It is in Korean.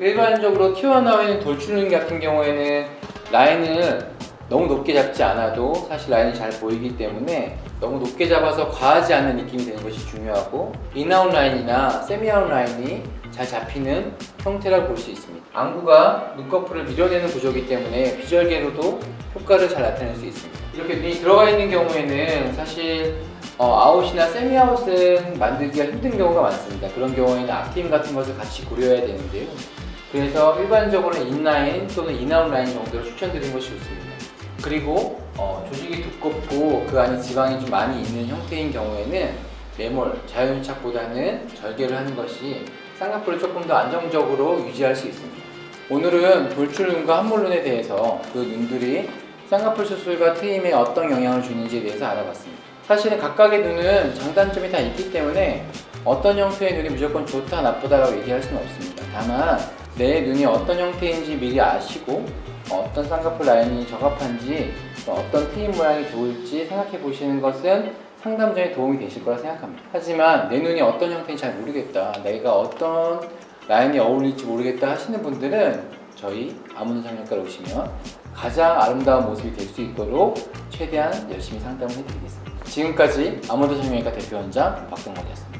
일반적으로 튀어나와 있는 돌출눈 같은 경우에는 라인을 너무 높게 잡지 않아도 사실 라인이 잘 보이기 때문에 너무 높게 잡아서 과하지 않는 느낌이 되는 것이 중요하고 인아웃 라인이나 세미아웃 라인이 잘 잡히는 형태라고 볼 수 있습니다. 안구가 눈꺼풀을 밀어내는 구조이기 때문에 비절개로도 효과를 잘 나타낼 수 있습니다. 이렇게 눈이 들어가 있는 경우에는 사실 어, 아웃이나 세미아웃은 만들기가 힘든 경우가 많습니다. 그런 경우에는 앞팀 같은 것을 같이 고려해야 되는데요. 그래서 일반적으로는 인라인 또는 인아웃 라인 정도를 추천드리는 것이 좋습니다. 그리고 어, 조직이 두껍고 그 안에 지방이 좀 많이 있는 형태인 경우에는 매몰, 자연유착보다는 절개를 하는 것이 쌍꺼풀을 조금 더 안정적으로 유지할 수 있습니다. 오늘은 돌출눈과 함몰눈에 대해서 그 눈들이 쌍꺼풀 수술과 트임에 어떤 영향을 주는지에 대해서 알아봤습니다. 사실은 각각의 눈은 장단점이 다 있기 때문에 어떤 형태의 눈이 무조건 좋다 나쁘다라고 얘기할 수는 없습니다. 다만 내 눈이 어떤 형태인지 미리 아시고 어떤 쌍꺼풀 라인이 적합한지 또 어떤 트임 모양이 좋을지 생각해 보시는 것은 상담 전에 도움이 되실 거라 생각합니다. 하지만 내 눈이 어떤 형태인지 잘 모르겠다. 내가 어떤 라인이 어울릴지 모르겠다 하시는 분들은 저희 성형외과로 오시면 가장 아름다운 모습이 될 수 있도록 최대한 열심히 상담을 해드리겠습니다. 지금까지 아무도 성형외과 대표 원장 박동건이었습니다.